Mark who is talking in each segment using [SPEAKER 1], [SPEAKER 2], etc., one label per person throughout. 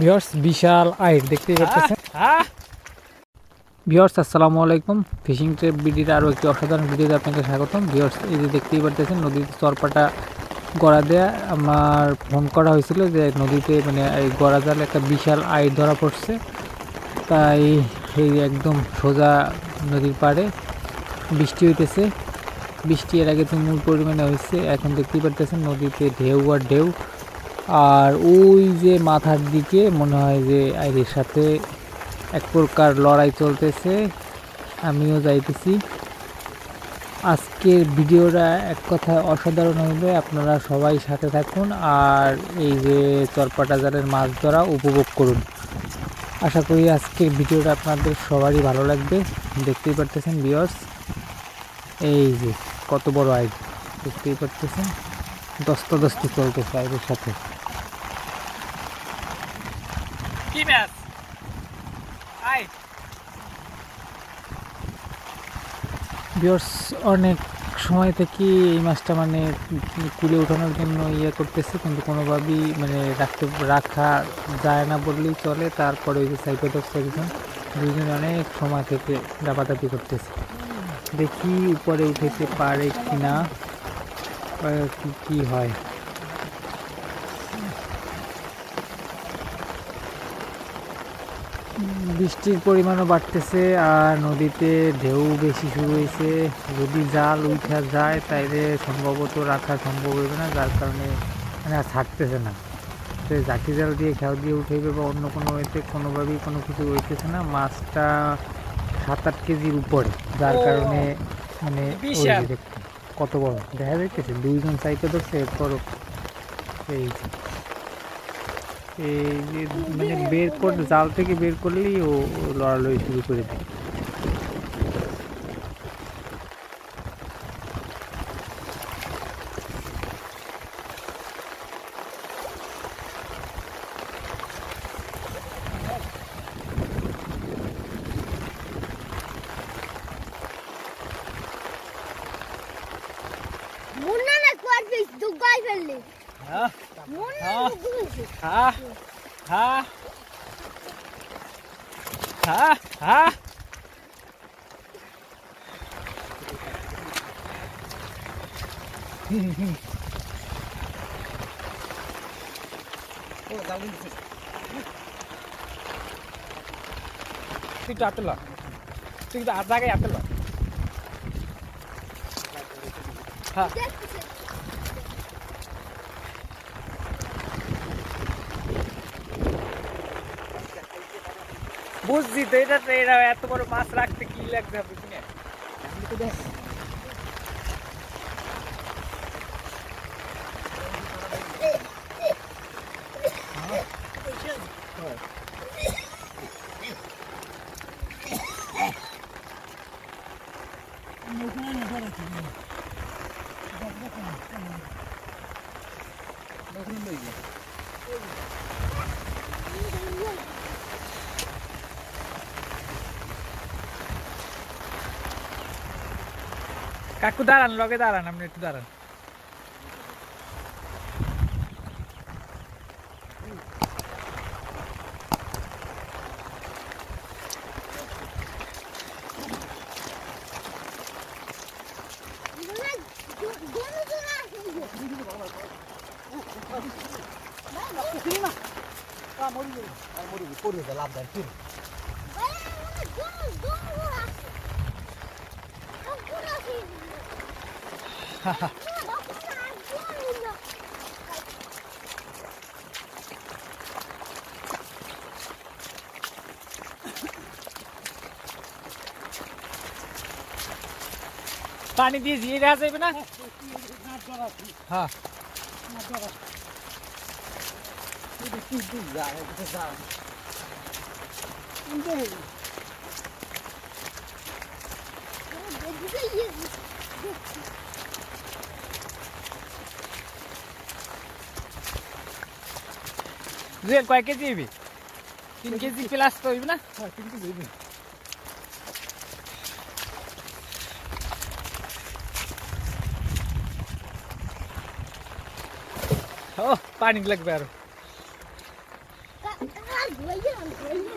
[SPEAKER 1] Viewers বিশাল eight দেখতেই পাচ্ছেন? Viewers আসসালামু আলাইকুম। ফিশিং ট্রিপ ভিডিওর আরও একটি অসাধারণ ভিডিওতে আপনাকে স্বাগতম। ভিওর্স এই যে দেখতেই পারতেছেন নদীতে চরপাটা গড়া দেয়া। আমার ফোন করা হয়েছিল যে নদীতে মানে এই গড়া জালে একটা বিশাল আইট ধরা পড়ছে। তাই এই একদম সোজা নদীর পাড়ে বৃষ্টি হইতেছে। বৃষ্টি এর আগে তুমুল পরিমাণে হয়েছে। এখন দেখতেই পারতেছেন নদীতে ঢেউ আর ঢেউ। আর ওই যে মাথার দিকে মনে হয় যে আইরের সাথে এক প্রকার লড়াই চলতেছে। আমিও যাইতেছি। আজকের ভিডিওটা এক কথায় অসাধারণ হবে আপনারা সবাই সাথে থাকুন আর এই যে চরপাটা জালের মাছ ধরা উপভোগ করুন। আশা করি আজকের ভিডিওটা আপনাদের সবারই ভালো লাগবে। দেখতেই পারতেছেন বিয়ার্স এই যে। কত বড় আইড বুঝতেই পারতেছেন? দস্তা দস্তি চলতেছে আইডের সাথে।
[SPEAKER 2] কি ম্যাচ? আই।
[SPEAKER 1] বিয়ার্স অনেক সময় থেকে এই মাছটা মানে কুলে ওঠানোর জন্য ইয়ে করতেছে কিন্তু কোনোভাবেই মানে রাখতে রাখা যায় না বললেই চলে। তারপরে ওই যে সাইপেটক্স একজন দুজন অনেক সময় থেকে দাপাদাপি করতেছে। দেখি উপরে উঠেছে, পারে কি না কি হয়। বৃষ্টির পরিমাণও বাড়তেছে আর নদীতে ঢেউ বেশি শুরু হয়েছে। যদি জাল উঠা যায়, তাইলে সম্ভবত রাখা সম্ভব হবে না, যার কারণে মানে আর ছাড়তেছে না। তো জাকি জাল দিয়ে খেয়াল দিয়ে উঠেবে বা অন্য কোনো এতে কোনোভাবেই কোনো কিছু হইতেছে না। মাছটা সাত আট কেজির উপরে যার কারণে মানে কত বড়। দেখা যাইতেছে দুইজন সাইকেল ধরছে এরপর এই এই মানে বের করে জাল থেকে বের করলেই ও ও লড়ালড়ি শুরু করে দেয়।
[SPEAKER 3] দুগাই ফেললি।
[SPEAKER 2] হ্যাঁ?
[SPEAKER 3] মুন্না
[SPEAKER 2] হ্যাঁ।
[SPEAKER 3] দুগাই
[SPEAKER 2] হ্যাঁ? হ্যাঁ হ্যাঁ হ্যাঁ তুই একটু হাতে ল তুই কিন্তু আর জায়গায় হাতে ল হ্যাঁ বুঝছি তো এটা এত বড় মাছ রাখতে কি লাগবে আপনি তো না কাকু দাঁড়ান লগে দাঁড়ান আপনি একটু দাঁড়ান
[SPEAKER 3] মুন্না দোনো জন আছে
[SPEAKER 2] পানি দিয়ে দিয়ে দেওয়া যাবে না হ্যাঁ দুই কয় কেজি হইবে তিন কেজি প্লাস তো হইবে না তিন কেজি হইবে ও পানি লাগবে
[SPEAKER 3] আরও ধুইয়ে ধুইয়ে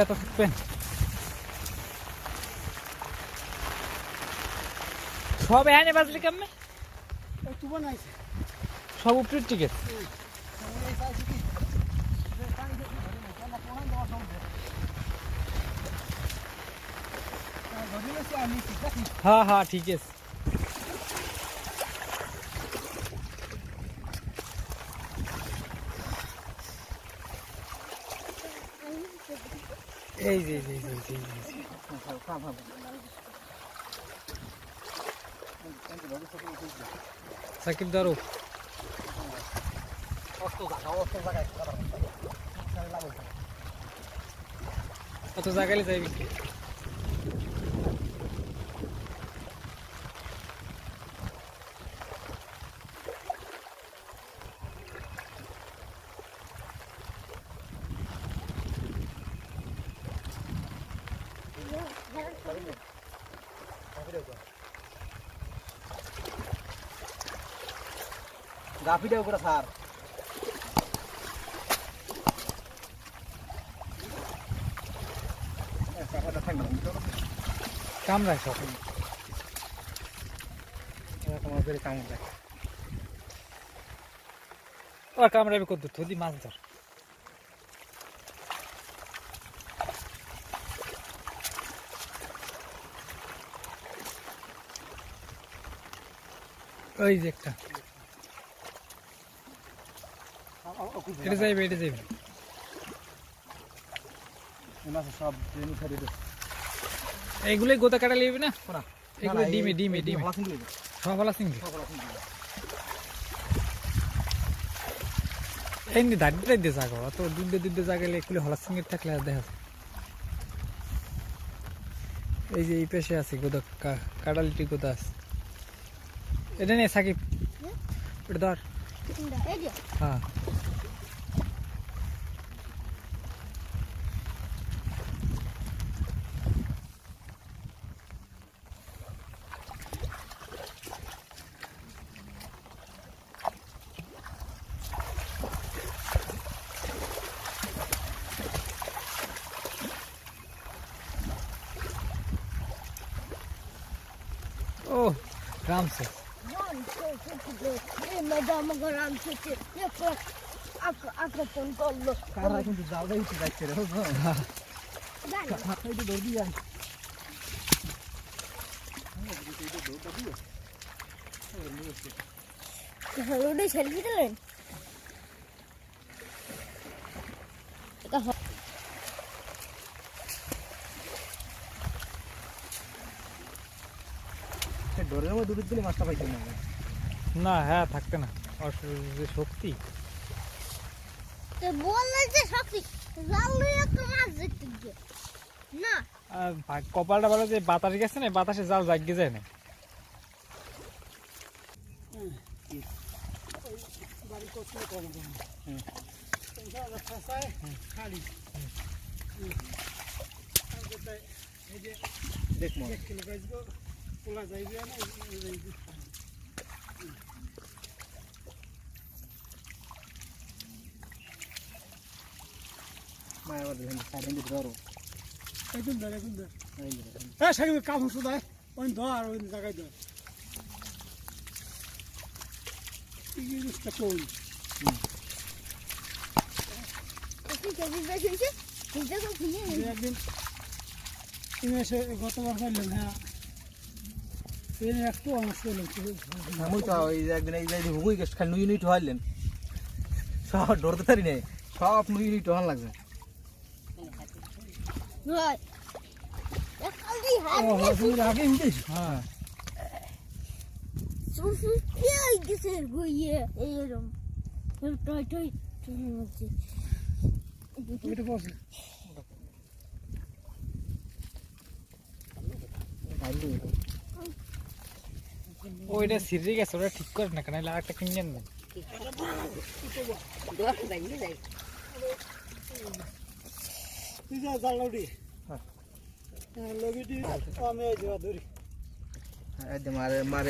[SPEAKER 2] যেতে থাকবেন সব এখানে বাজলি কেমনে? সব উপরে ঠিক আছে? হ্যাঁ হ্যাঁ ঠিক আছে। এই যে এই যে এই। সাকিব ধরো কত জায়গায় যাইবি
[SPEAKER 4] গাফিটাও করে স্যার।
[SPEAKER 2] কামড়ায় সব।
[SPEAKER 4] তোমাদের কামড়
[SPEAKER 2] ওর কামড়াবে কত? থদি মাছ ধর। ওই যে একটা। এটা যাইবে এটা যাইবে।
[SPEAKER 4] সব ট্রেন ছাড়ি দে
[SPEAKER 2] এইগুলোই গোতা কাটা লিবি না? এগুলো ডিমে ডিমে ডিমে। এমনি দাঁড়িয়ে দিয়ে জাগো। অত দুধে দুধে জাগালে এগুলো হলা সিংহের থাকলে আর দেখা যায়। এই যে এই পেশে আছে গোদা কাটালিটি গোদা আছে। এটা নিয়ে সাকিব। এটা ধর।
[SPEAKER 3] এই যে
[SPEAKER 2] হ্যাঁ
[SPEAKER 3] একটু করল
[SPEAKER 4] কারা কিন্তু জালদাই উঠে যাচ্ছে রে হাতটাই তো দৌড় দিয়ে
[SPEAKER 3] সেলফি দিলেন হ-
[SPEAKER 4] ডোরের দুটো দিলে মাছটা পাইছি না
[SPEAKER 2] না হ্যাঁ থাকতে না। যে শক্তি।
[SPEAKER 3] বললে যে শক্তি একটা মাছ দেখতে গিয়ে। না।
[SPEAKER 2] কপালটা ভালো যে বাতাস গেছে না বাতাসে জাল জাগিয়ে যায় না।
[SPEAKER 4] দেখব মায়াবাদ সাইডে দিতে ধরো।
[SPEAKER 5] একদম ধর একদম ধর। হ্যাঁ কাম ওই ওই জায়গায় একদিন গতবার হ্যাঁ এর একটু পেলাম
[SPEAKER 4] আমি তো ওই একদিন এই যে হুগুই গেছে খালি নুই নুই ঠোয়াইলেন সব ধরতে পারি নাই সব নুই নুই ঠোয়ান লাগছে।
[SPEAKER 3] হয়
[SPEAKER 5] ওইটা
[SPEAKER 2] সিরিয়ে গেছে ওটা ঠিক করে না কেন আর একটা কিনে নেন
[SPEAKER 5] আমি
[SPEAKER 4] মারে।